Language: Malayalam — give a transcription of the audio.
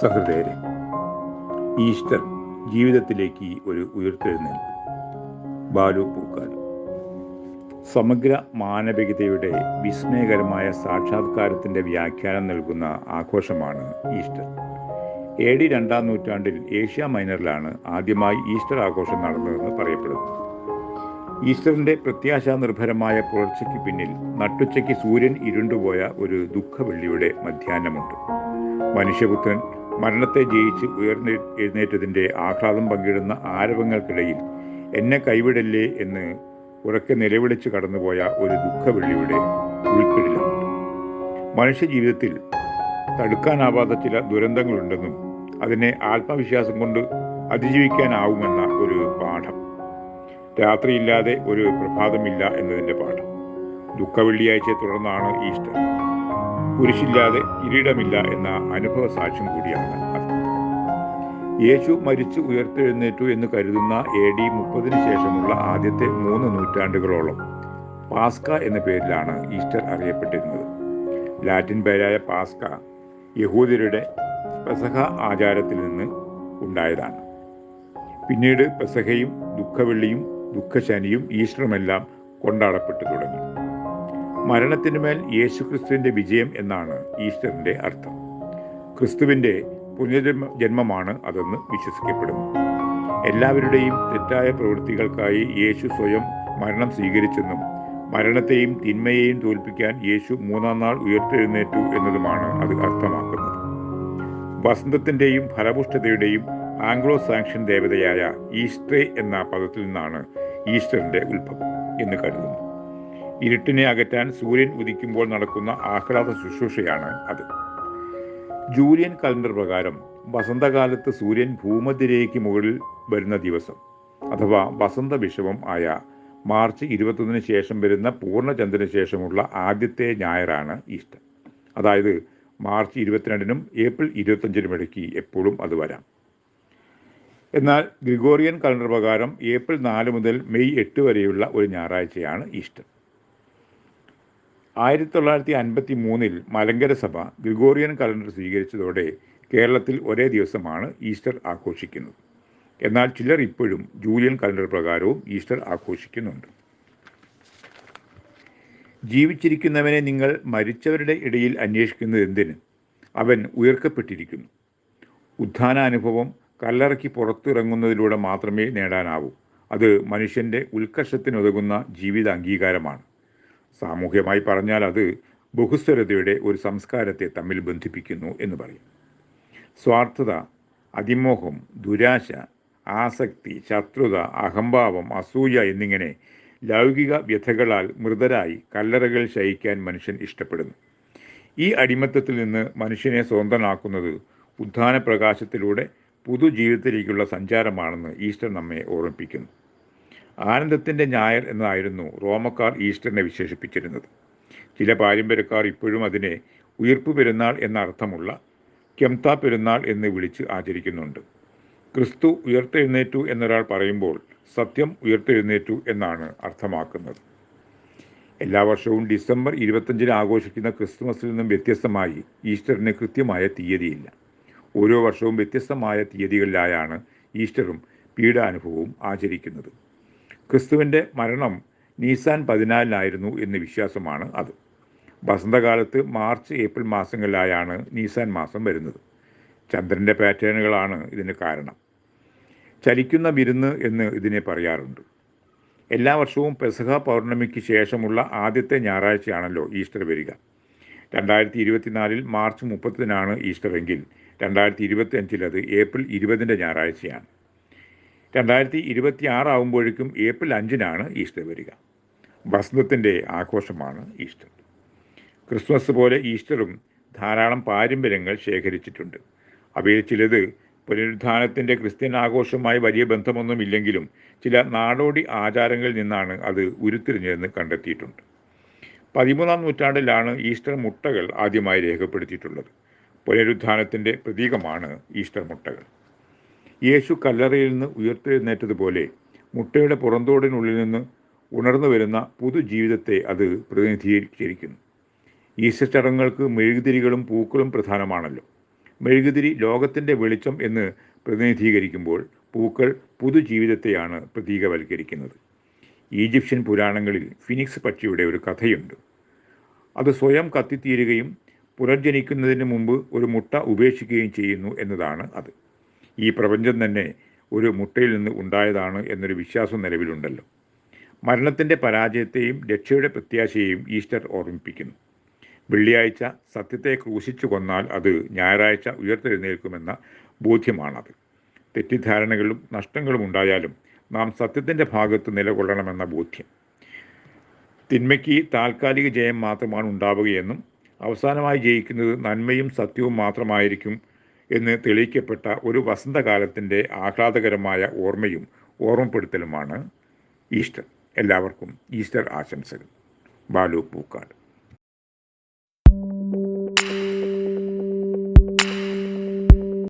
സഹൃദയരെ ഈസ്റ്റർ ജീവിതത്തിലേക്ക് ഒരു ഉയർത്തെഴുന്നേൽപ്പ്. ബാലു പൂക്കാൽ സമഗ്ര മാനവികതയുടെ വിസ്മയകരമായ സാക്ഷാത്കാരത്തിന്റെ വ്യാഖ്യാനം നൽകുന്ന ആഘോഷമാണ് ഈസ്റ്റർ. എ ഡി രണ്ടാം നൂറ്റാണ്ടിൽ ഏഷ്യ മൈനറിലാണ് ആദ്യമായി ഈസ്റ്റർ ആഘോഷം നടന്നതെന്ന് പറയപ്പെടുന്നു. ഈസ്റ്ററിന്റെ പ്രത്യാശാ നിർഭരമായ പുലർച്ചയ്ക്ക് പിന്നിൽ നട്ടുച്ചയ്ക്ക് സൂര്യൻ ഇരുണ്ടുപോയ ഒരു ദുഃഖവെള്ളിയുടെ മധ്യാഹ്നമുണ്ട്. മനുഷ്യപുത്രൻ മരണത്തെ ജയിച്ച് ഉയർന്നെ എഴുന്നേറ്റതിന്റെ ആഹ്ലാദം പങ്കിടുന്ന ആരവങ്ങൾക്കിടയിൽ എന്നെ കൈവിടല്ലേ എന്ന് ഉറക്കെ നിലവിളിച്ച് കടന്നുപോയ ഒരു ദുഃഖവെള്ളിയുടെ ഉൾപ്പെടിലുണ്ട് മനുഷ്യജീവിതത്തിൽ തടുക്കാനാവാത്ത ചില ദുരന്തങ്ങളുണ്ടെന്നും അതിനെ ആത്മവിശ്വാസം കൊണ്ട് അതിജീവിക്കാനാവുമെന്ന ഒരു പാഠം. രാത്രിയില്ലാതെ ഒരു പ്രഭാതമില്ല എന്നതിന്റെ പാഠം. ദുഃഖവെള്ളിയാഴ്ചയെ തുടർന്നാണ് ഈസ്റ്റർ. കുരിശില്ലാതെ കിരീടമില്ല എന്ന അനുഭവ സാക്ഷ്യം കൂടിയാണ് യേശു മരിച്ചു ഉയർത്തെഴുന്നേറ്റു എന്ന് കരുതുന്ന എ ഡി മുപ്പതിന് ശേഷമുള്ള ആദ്യത്തെ മൂന്ന് നൂറ്റാണ്ടുകളോളം പാസ്ക എന്ന പേരിലാണ് ഈസ്റ്റർ അറിയപ്പെട്ടിരുന്നത്. ലാറ്റിൻ പേരായ പാസ്ക യഹൂദരുടെ പെസഹ ആചാരത്തിൽ നിന്ന് ഉണ്ടായതാണ്. പിന്നീട് പെസഹയും ദുഃഖവെള്ളിയും ദുഃഖശനിയും ഈസ്റ്ററുമെല്ലാം കൊണ്ടാടപ്പെട്ടു തുടങ്ങി. മരണത്തിനുമേൽ യേശുക്രിസ്തുവിന്റെ വിജയം എന്നാണ് ഈസ്റ്ററിന്റെ അർത്ഥം. ക്രിസ്തുവിന്റെ പുനർജന്മ ജന്മമാണ് അതെന്ന് വിശ്വസിക്കപ്പെടുന്നു. എല്ലാവരുടെയും തെറ്റായ പ്രവൃത്തികൾക്കായി യേശു സ്വയം മരണം സ്വീകരിച്ചെന്നും മരണത്തെയും തിന്മയെയും തോൽപ്പിക്കാൻ യേശു മൂന്നാം നാൾ ഉയർത്തെഴുന്നേറ്റു എന്നതുമാണ് അത് അർത്ഥമാക്കുന്നത്. വസന്തത്തിന്റെയും ഫലപുഷ്ടതയുടെയും ആംഗ്ലോ സാങ്ഷൻ ദേവതയായ ഈസ്റ്റേ എന്ന പദത്തിൽ നിന്നാണ് ഈസ്റ്ററിന്റെ ഉത്ഭവം എന്ന് കരുതുന്നു. ഇരുട്ടിനെ അകറ്റാൻ സൂര്യൻ ഉദിക്കുമ്പോൾ നടക്കുന്ന ആഹ്ലാദ ശുശ്രൂഷയാണ് അത്. ജൂലിയൻ കലണ്ടർ പ്രകാരം വസന്തകാലത്ത് സൂര്യൻ ഭൂമധ്യരേഖയ്ക്ക് മുകളിൽ വരുന്ന ദിവസം അഥവാ വസന്ത വിഷവം ആയ മാർച്ച് ഇരുപത്തൊന്നിന് ശേഷം വരുന്ന പൂർണചന്ദ്രന് ശേഷമുള്ള ആദ്യത്തെ ഞായറാണ് ഈസ്റ്റർ. അതായത് മാർച്ച് ഇരുപത്തിരണ്ടിനും ഏപ്രിൽ ഇരുപത്തഞ്ചിനും ഇടയ്ക്ക് എപ്പോഴും അത് വരാം. എന്നാൽ ഗ്രിഗോറിയൻ കലണ്ടർ പ്രകാരം ഏപ്രിൽ നാല് മുതൽ മെയ് എട്ട് വരെയുള്ള ഒരു ഞായറാഴ്ചയാണ് ഈസ്റ്റർ. ആയിരത്തി തൊള്ളായിരത്തി അൻപത്തി മൂന്നിൽ മലങ്കര സഭ ഗ്രിഗോറിയൻ കലണ്ടർ സ്വീകരിച്ചതോടെ കേരളത്തിൽ ഒരേ ദിവസമാണ് ഈസ്റ്റർ ആഘോഷിക്കുന്നത്. എന്നാൽ ചിലർ ഇപ്പോഴും ജൂലിയൻ കലണ്ടർ പ്രകാരവും ഈസ്റ്റർ ആഘോഷിക്കുന്നുണ്ട്. ജീവിച്ചിരിക്കുന്നവനെ നിങ്ങൾ മരിച്ചവരുടെ ഇടയിൽ അന്വേഷിക്കുന്നത് എന്തിന്? അവൻ ഉയർക്കപ്പെട്ടിരിക്കുന്നു. ഉത്ഥാനാനുഭവം കല്ലറയ്ക്ക് പുറത്തിറങ്ങുന്നതിലൂടെ മാത്രമേ നേടാനാവൂ. അത് മനുഷ്യന്റെ ഉത്കർഷത്തിനുതകുന്ന ജീവിത അംഗീകാരമാണ്. സാമൂഹ്യമായി പറഞ്ഞാൽ അത് ബഹുസ്വരതയുടെ ഒരു സംസ്കാരത്തെ തമ്മിൽ ബന്ധിപ്പിക്കുന്നു എന്ന് പറയും. സ്വാർത്ഥത അതിമോഹം ദുരാശ ആസക്തി ശത്രുത അഹംഭാവം അസൂയ എന്നിങ്ങനെ ലൗകിക വ്യഥകളാൽ മൃതരായി കല്ലറകൾ ശയിക്കാൻ മനുഷ്യൻ ഇഷ്ടപ്പെടുന്നു. ഈ അടിമത്തത്തിൽ നിന്ന് മനുഷ്യനെ സ്വന്തനാക്കുന്നത് ഉദ്ധാന പ്രകാശത്തിലൂടെ പുതുജീവിതത്തിലേക്കുള്ള സഞ്ചാരമാണെന്ന് ഈസ്റ്റർ നമ്മെ ഓർമ്മിപ്പിക്കുന്നു. ആനന്ദത്തിന്റെ ഞായർ എന്നായിരുന്നു റോമക്കാർ ഈസ്റ്ററിനെ വിശേഷിപ്പിച്ചിരുന്നത്. ചില പാരമ്പര്യക്കാർ ഇപ്പോഴും അതിനെ ഉയർപ്പ് പെരുന്നാൾ എന്ന അർത്ഥമുള്ള കെംത പെരുന്നാൾ എന്ന് വിളിച്ച് ആചരിക്കുന്നുണ്ട്. ക്രിസ്തു ഉയർത്തെഴുന്നേറ്റു എന്നൊരാൾ പറയുമ്പോൾ സത്യം ഉയർത്തെഴുന്നേറ്റു എന്നാണ് അർത്ഥമാക്കുന്നത്. എല്ലാ വർഷവും ഡിസംബർ ഇരുപത്തഞ്ചിന് ആഘോഷിക്കുന്ന ക്രിസ്തുമസിൽ നിന്നും വ്യത്യസ്തമായി ഈസ്റ്ററിന് കൃത്യമായ തീയതിയില്ല. ഓരോ വർഷവും വ്യത്യസ്തമായ തീയതികളിലായാണ് ഈസ്റ്ററും പീഡാനുഭവവും ആചരിക്കുന്നത്. ക്രിസ്തുവിന്റെ മരണം നീസാൻ പതിനാലിനായിരുന്നു എന്ന് വിശ്വാസമാണ് അത്. വസന്തകാലത്ത് മാർച്ച് ഏപ്രിൽ മാസങ്ങളിലായാണ് നീസാൻ മാസം വരുന്നത്. ചന്ദ്രന്റെ പാറ്റേണുകളാണ് ഇതിന് കാരണം. ചലിക്കുന്ന വിരുന്ന് എന്ന് ഇതിനെ പറയാറുണ്ട്. എല്ലാ വർഷവും പെസഹ പൗർണമിക്ക് ശേഷമുള്ള ആദ്യത്തെ ഞായറാഴ്ചയാണല്ലോ ഈസ്റ്റർ വരിക. രണ്ടായിരത്തി ഇരുപത്തിനാലിൽ മാർച്ച് മുപ്പത്തിനാണ് ഈസ്റ്റർ എങ്കിൽ രണ്ടായിരത്തി ഇരുപത്തി അത് ഏപ്രിൽ ഇരുപതിന്റെ ഞായറാഴ്ചയാണ്. രണ്ടായിരത്തി ഇരുപത്തി ആറാവുമ്പോഴേക്കും ഏപ്രിൽ അഞ്ചിനാണ് ഈസ്റ്റർ വരിക. വസന്തത്തിന്റെ ആഘോഷമാണ് ഈസ്റ്റർ. ക്രിസ്മസ് പോലെ ഈസ്റ്ററും ധാരാളം പാരമ്പര്യങ്ങൾ ശേഖരിച്ചിട്ടുണ്ട്. അവയിൽ ചിലത് പുനരുദ്ധാനത്തിന്റെ ക്രിസ്ത്യൻ ആഘോഷവുമായി വലിയ ബന്ധമൊന്നുമില്ലെങ്കിലും ചില നാടോടി ആചാരങ്ങളിൽ നിന്നാണ് അത് ഉരുത്തിരിഞ്ഞതെന്ന് കണ്ടെത്തിയിട്ടുണ്ട്. പതിമൂന്നാം നൂറ്റാണ്ടിലാണ് ഈസ്റ്റർ മുട്ടകൾ ആദ്യമായി രേഖപ്പെടുത്തിയിട്ടുള്ളത്. പുനരുദ്ധാനത്തിന്റെ പ്രതീകമാണ് ഈസ്റ്റർ മുട്ടകൾ. യേശു കല്ലറയിൽ നിന്ന് ഉയർത്തെഴുന്നേറ്റതുപോലെ മുട്ടയുടെ പുറന്തോടിനുള്ളിൽ നിന്ന് ഉണർന്നു വരുന്ന പുതുജീവിതത്തെ അത് പ്രതിനിധീകരിക്കുന്നു ഈസ്റ്റർ ചടങ്ങുകൾക്ക് മെഴുകുതിരികളും പൂക്കളും പ്രധാനമാണല്ലോ. മെഴുകുതിരി ലോകത്തിന്റെ വെളിച്ചം എന്ന് പ്രതിനിധീകരിക്കുമ്പോൾ പൂക്കൾ പുതുജീവിതത്തെയാണ് പ്രതീകവൽക്കരിക്കുന്നത്. ഈജിപ്ഷ്യൻ പുരാണങ്ങളിൽ ഫിനിക്സ് പക്ഷിയുടെ ഒരു കഥയുണ്ട്. അത് സ്വയം കത്തിത്തീരുകയും പുനർജനിക്കുന്നതിന് മുമ്പ് ഒരു മുട്ട ഉപേക്ഷിക്കുകയും ചെയ്യുന്നു എന്നതാണ് അത്. ഈ പ്രപഞ്ചം തന്നെ ഒരു മുട്ടയിൽ നിന്ന് ഉണ്ടായതാണ് എന്നൊരു വിശ്വാസം നിലവിലുണ്ടല്ലോ. മരണത്തിന്റെ പരാജയത്തെയും രക്ഷയുടെ പ്രത്യാശയെയും ഈസ്റ്റർ ഓർമ്മിപ്പിക്കുന്നു. വെള്ളിയാഴ്ച സത്യത്തെ ക്രൂശിച്ചു കൊന്നാൽ അത് ഞായറാഴ്ച ഉയർത്തെഴുന്നേൽക്കുമെന്ന ബോധ്യമാണത്. തെറ്റിദ്ധാരണകളും നഷ്ടങ്ങളും ഉണ്ടായാലും നാം സത്യത്തിന്റെ ഭാഗത്ത് നിലകൊള്ളണമെന്ന ബോധ്യം. തിന്മയ്ക്ക് താൽക്കാലിക ജയം മാത്രമാണ് ഉണ്ടാവുകയെന്നും അവസാനമായി ജയിക്കുന്നത് നന്മയും സത്യവും മാത്രമായിരിക്കും എന്ന് തെളിയിക്കപ്പെട്ട ഒരു വസന്തകാലത്തിന്റെ ആഹ്ലാദകരമായ ഓർമ്മയും ഓർമ്മപ്പെടുത്തലുമാണ് ഈസ്റ്റർ. എല്ലാവർക്കും ഈസ്റ്റർ ആശംസകൾ. ബാലു പൂക്കാട്.